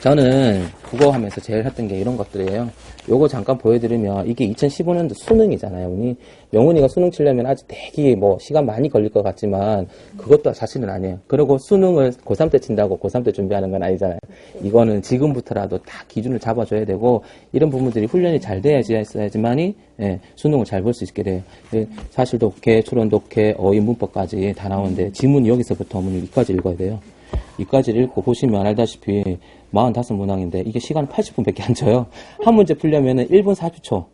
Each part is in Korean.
저는 국어 하면서 제일 했던 게 이런 것들이에요. 요거 잠깐 보여드리면 이게 2015년도 수능이잖아요. 우리 명훈이가 수능 치려면 아직 되게 뭐 시간 많이 걸릴 것 같지만 그것도 사실은 아니에요. 그리고 수능을 고3 때 친다고 고3 때 준비하는 건 아니잖아요. 이거는 지금부터라도 다 기준을 잡아줘야 되고 이런 부분들이 훈련이 잘 돼야지만이 예, 수능을 잘 볼 수 있게 돼요. 예, 사실 독해, 추론 독해, 어휘 문법까지 다 나오는데 지문이 여기서부터 어머니 여기까지 읽어야 돼요. 이까지를 읽고 보시면 알다시피 45문항인데 이게 시간 80분 밖에 안 줘요. 한 문제 풀려면은 1분 40초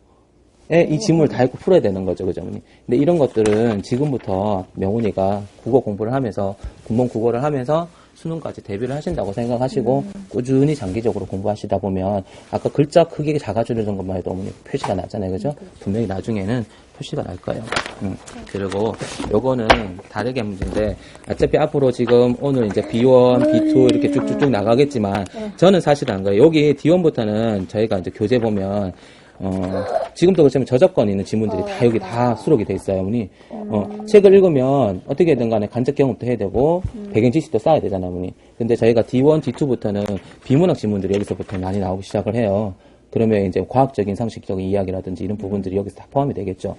에 이 지문을 다 읽고 풀어야 되는 거죠, 그죠? 근데 이런 것들은 지금부터 명훈이가 국어 공부를 하면서 군문 국어를 하면서 수능까지 대비를 하신다고 생각하시고 꾸준히 장기적으로 공부하시다 보면 아까 글자 크기 작아지는 것만 해도 어머니 표시가 나잖아요, 그죠? 분명히 나중에는 표시가 날 거예요. 음. 그리고 요거는 다르게 문제인데 어차피 앞으로 지금 오늘 이제 B1, B2 이렇게 쭉쭉쭉 나가겠지만 저는 사실 안 거예요. 여기 D1부터는 저희가 이제 교재 보면 어, 지금도 그렇지만 저작권 있는 지문들이 다 여기 다 수록이 돼 있어요, 어머니. 어, 책을 읽으면 어떻게든 간에 간접 경험도 해야 되고, 배경 지식도 쌓아야 되잖아요, 어머니. 근데 저희가 D1, D2부터는 비문학 지문들이 여기서부터 많이 나오기 시작을 해요. 그러면 이제 과학적인 상식적인 이야기라든지 이런 부분들이 여기서 다 포함이 되겠죠.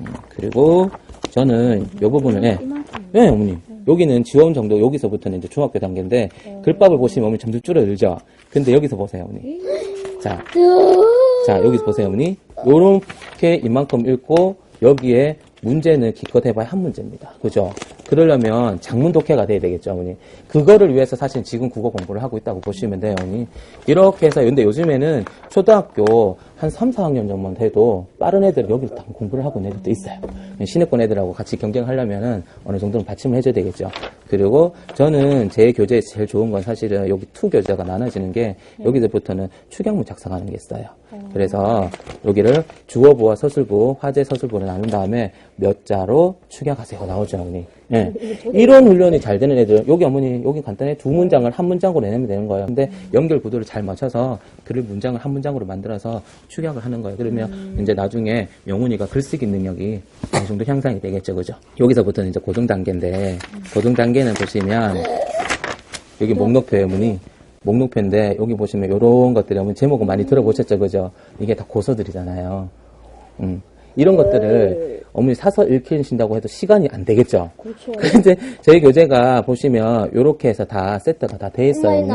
음, 그리고 저는 이 부분을, 예. 네, 어머니. 여기는 지원 정도, 여기서부터는 이제 중학교 단계인데, 글밥을 보시면 어머니 점점 줄어들죠? 근데 여기서 보세요, 어머니. 자, 자, 여기서 보세요, 어머니. 요렇게 이만큼 읽고, 여기에 문제는 기껏 해봐야 한 문제입니다. 그죠? 그러려면 장문 독해가 돼야 되겠죠, 어머니. 그거를 위해서 사실 지금 국어 공부를 하고 있다고 보시면 돼요, 어머니. 이렇게 해서, 근데 요즘에는 초등학교 한 3, 4학년 정도만 돼도 빠른 애들 여기를 다 공부를 하고 있는 애들도 있어요. 시내권 애들하고 같이 경쟁하려면은 어느 정도는 받침을 해줘야 되겠죠. 그리고 저는 제 교재에서 제일 좋은 건 사실은 여기 투 교재가 나눠지는 게 여기서부터는 축약문 작성하는 게 있어요. 그래서 여기를 주어부와 서술부, 화제 서술부를 나눈 다음에 몇 자로 축약하세요. 나오죠, 어머니. 예. 이런 훈련이 잘 되는 애들, 여기 어머니, 여기 간단해. 두 문장을 한 문장으로 내내면 되는 거예요. 근데 연결 구도를 잘 맞춰서 글을 문장을 한 문장으로 만들어서 축약을 하는 거예요. 그러면 이제 나중에 명훈이가 글쓰기 능력이 어느 정도 향상이 되겠죠. 그죠? 여기서부터는 이제 고등 단계인데, 고등 단계는 보시면, 여기 목록표에 문이, 목록표인데, 여기 보시면 이런 것들이 어머니 제목은 많이 들어보셨죠. 그죠? 이게 다 고서들이잖아요. 음. 이런 것들을 어머니 사서 읽히신다고 해도 시간이 안 되겠죠. 그렇죠. 근데 저희 교재가 보시면 이렇게 해서 다 세트가 다 돼 있어요.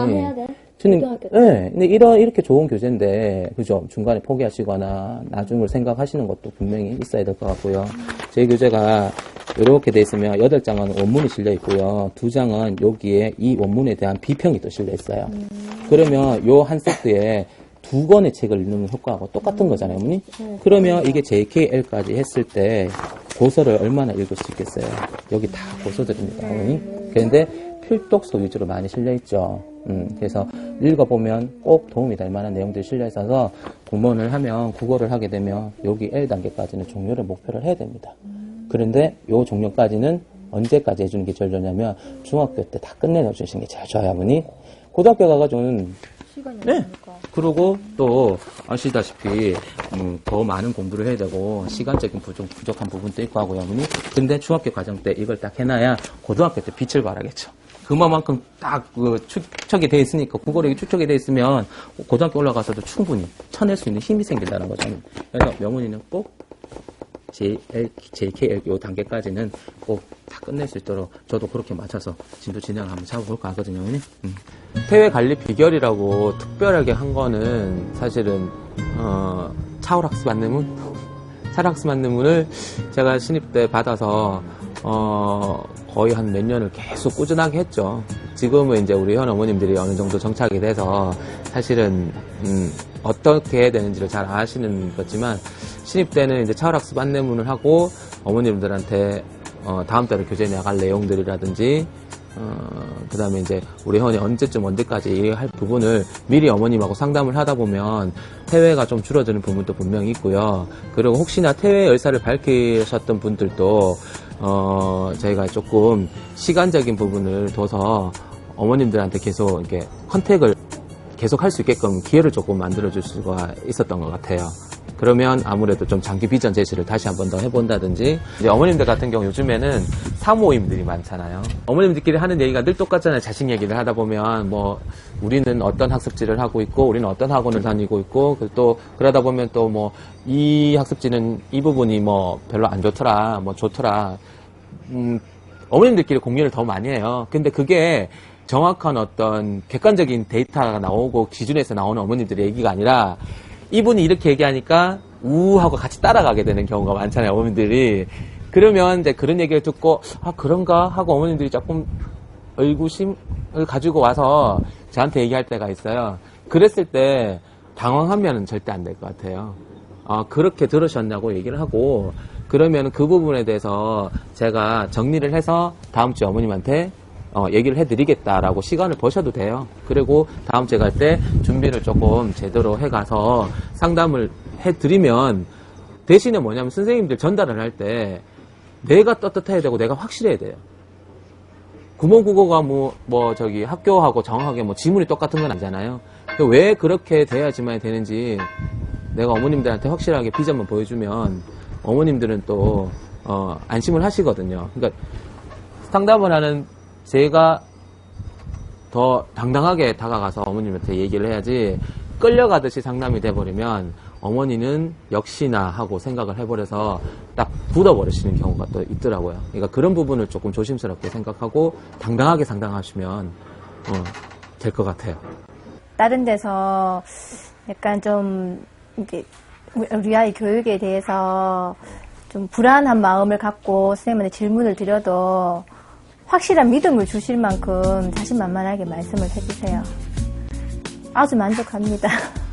주님, 고등학교 때. 네, 근데 이런 이렇게 좋은 교재인데 그죠? 중간에 포기하시거나 나중을 생각하시는 것도 분명히 있어야 될 것 같고요. 저희 교재가 이렇게 돼 있으면 여덟 장은 원문이 실려 있고요. 두 장은 여기에 이 원문에 대한 비평이 또 실려 있어요. 그러면 요 한 세트에 두 권의 책을 읽는 효과하고 똑같은 거잖아요, 어머니? 그러면 이게 JKL까지 했을 때 고서를 얼마나 읽을 수 있겠어요? 여기 다 고서들입니다, 어머니. 그런데 필독서 위주로 많이 실려 있죠. 음, 그래서 읽어보면 꼭 도움이 될 만한 내용들이 실려 있어서 공무원을 하면 국어를 하게 되면 여기 L 단계까지는 종료를 목표를 해야 됩니다. 그런데 요 종료까지는 언제까지 해주는 게 제일 좋냐면 중학교 때 다 끝내주시는 게 제일 좋아요, 어머니. 고등학교 가가지고는 시간이 네. 없으니까. 그리고 또 아시다시피 음, 더 많은 공부를 해야 되고 시간적인 부족, 부족한 부분도 있고 하고요, 어머니. 근데 중학교 과정 때 이걸 딱 해놔야 고등학교 때 빛을 발하겠죠. 그만큼 딱 그 축적이 돼 있으니까 국어력이 축적이 돼 있으면 고등학교 올라가서도 충분히 쳐낼 수 있는 힘이 생긴다는 거죠. 그래서 명훈이는 꼭 JL, JKL 요 단계까지는 꼭 다 끝낼 수 있도록 저도 그렇게 맞춰서 진도 진행을 한번 잡아볼까 하거든요. 음. 해외 관리 비결이라고 특별하게 한 거는 사실은 어, 차월학습 안내문, 차월학습 안내문을 제가 신입 때 받아서 어, 거의 한 몇 년을 계속 꾸준하게 했죠. 지금은 이제 우리 현 어머님들이 어느 정도 정착이 돼서 사실은 음, 어떻게 해야 되는지를 잘 아시는 거지만 신입 때는 이제 차월학습 안내문을 하고 어머님들한테 어, 다음 달에 교재 나갈 내용들이라든지 어, 그 다음에 이제 우리 현이 언제쯤 언제까지 할 부분을 미리 어머님하고 상담을 하다 보면 태회가 좀 줄어드는 부분도 분명히 있고요. 그리고 혹시나 태회 열사를 밝히셨던 분들도 어, 저희가 조금 시간적인 부분을 둬서 어머님들한테 계속 이렇게 컨택을 계속 할 수 있게끔 기회를 조금 만들어 줄 수가 있었던 것 같아요. 그러면 아무래도 좀 장기 비전 제시를 다시 한 번 더 해본다든지 이제 어머님들 같은 경우 요즘에는 사모임들이 많잖아요. 어머님들끼리 하는 얘기가 늘 똑같잖아요. 자식 얘기를 하다 보면 뭐 우리는 어떤 학습지를 하고 있고 우리는 어떤 학원을 다니고 있고 그또 그러다 보면 또 뭐 이 학습지는 이 부분이 뭐 별로 안 좋더라 뭐 좋더라 음, 어머님들끼리 공유를 더 많이 해요. 근데 그게 정확한 어떤 객관적인 데이터가 나오고 기준에서 나오는 어머님들의 얘기가 아니라 이분이 이렇게 얘기하니까 우하고 같이 따라가게 되는 경우가 많잖아요, 어머님들이. 그러면 이제 그런 얘기를 듣고, 아, 그런가? 하고 어머님들이 조금 의구심을 가지고 와서 저한테 얘기할 때가 있어요. 그랬을 때 당황하면 절대 안 될 것 같아요. 아, 그렇게 들으셨냐고 얘기를 하고, 그러면 그 부분에 대해서 제가 정리를 해서 다음 주에 어머님한테 어, 얘기를 해드리겠다라고 시간을 버셔도 돼요. 그리고 다음 주에 갈 때 준비를 조금 제대로 해가서 상담을 해드리면 대신에 뭐냐면 선생님들 전달을 할 때 내가 떳떳해야 되고 내가 확실해야 돼요. 구몬국어가 뭐, 뭐, 저기 학교하고 정확하게 뭐 지문이 똑같은 건 아니잖아요. 왜 그렇게 돼야지만 되는지 내가 어머님들한테 확실하게 비전만 보여주면 어머님들은 또, 어, 안심을 하시거든요. 그러니까 상담을 하는 제가 더 당당하게 다가가서 어머님한테 얘기를 해야지 끌려가듯이 상담이 돼버리면 어머니는 역시나 하고 생각을 해버려서 딱 굳어버리시는 경우가 또 있더라고요. 그러니까 그런 부분을 조금 조심스럽게 생각하고 당당하게 상담하시면 어, 될것 같아요. 다른 데서 약간 좀 이게 우리 아이 교육에 대해서 좀 불안한 마음을 갖고 선생님한테 질문을 드려도 확실한 믿음을 주실 만큼 자신만만하게 말씀을 해주세요. 아주 만족합니다.